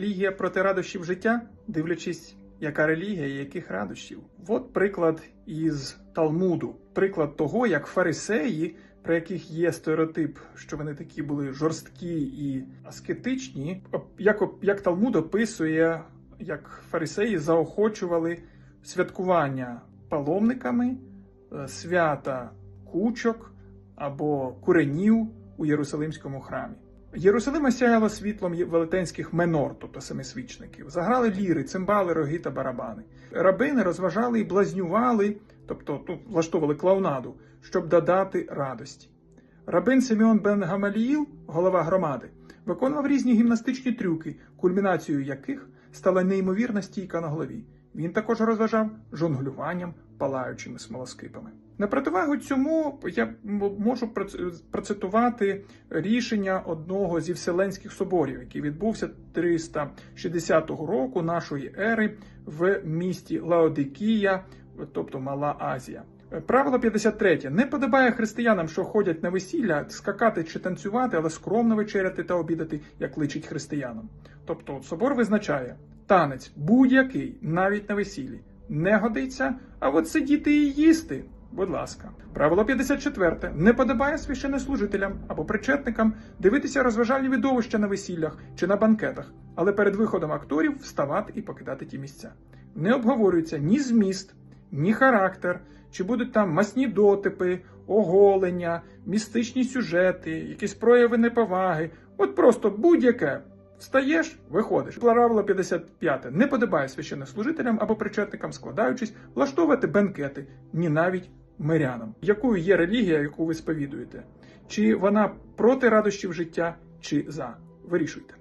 Релігія проти радощів життя, дивлячись, яка релігія і яких радощів. От приклад із Талмуду, приклад того, як фарисеї, про яких є стереотип, що вони такі були жорсткі і аскетичні, як, як Талмуд описує, як фарисеї заохочували святкування паломниками, е, свята кучок або куренів у Єрусалимському храмі. Єрусалим осяяло світлом велетенських менор, тобто семисвічників. Заграли ліри, цимбали, роги та барабани. Рабини розважали і блазнювали, тобто ну, влаштовували клоунаду, щоб додати радості. Рабин Симеон Бен Гамаліїл, голова громади, виконував різні гімнастичні трюки, кульмінацією яких стала неймовірна стійка на голові. Він також розважав жонглюванням палаючими смолоскипами. На противагу цьому я можу процитувати рішення одного зі вселенських соборів, який відбувся 360 року нашої ери в місті Лаодикія, тобто Мала Азія. Правило 53. Не подобає християнам, що ходять на весілля, скакати чи танцювати, але скромно вечеряти та обідати, як личить християнам. Тобто собор визначає танець будь-який, навіть на весіллі, не годиться, а от сидіти і їсти. Будь ласка, правило 54. Не подобає священнослужителям або причетникам дивитися розважальні видовища на весіллях чи на банкетах, але перед виходом акторів вставати і покидати ті місця. Не обговорюється ні зміст, ні характер, чи будуть там масні дотипи, оголення, містичні сюжети, якісь прояви неповаги. От просто будь-яке. Встаєш, виходиш. Правило 55. Не подобає священнослужителям або причетникам, складаючись, влаштовувати бенкети, ні навіть мирянам. Якою є релігія, яку ви сповідуєте? Чи вона проти радощів життя, чи за? Вирішуйте.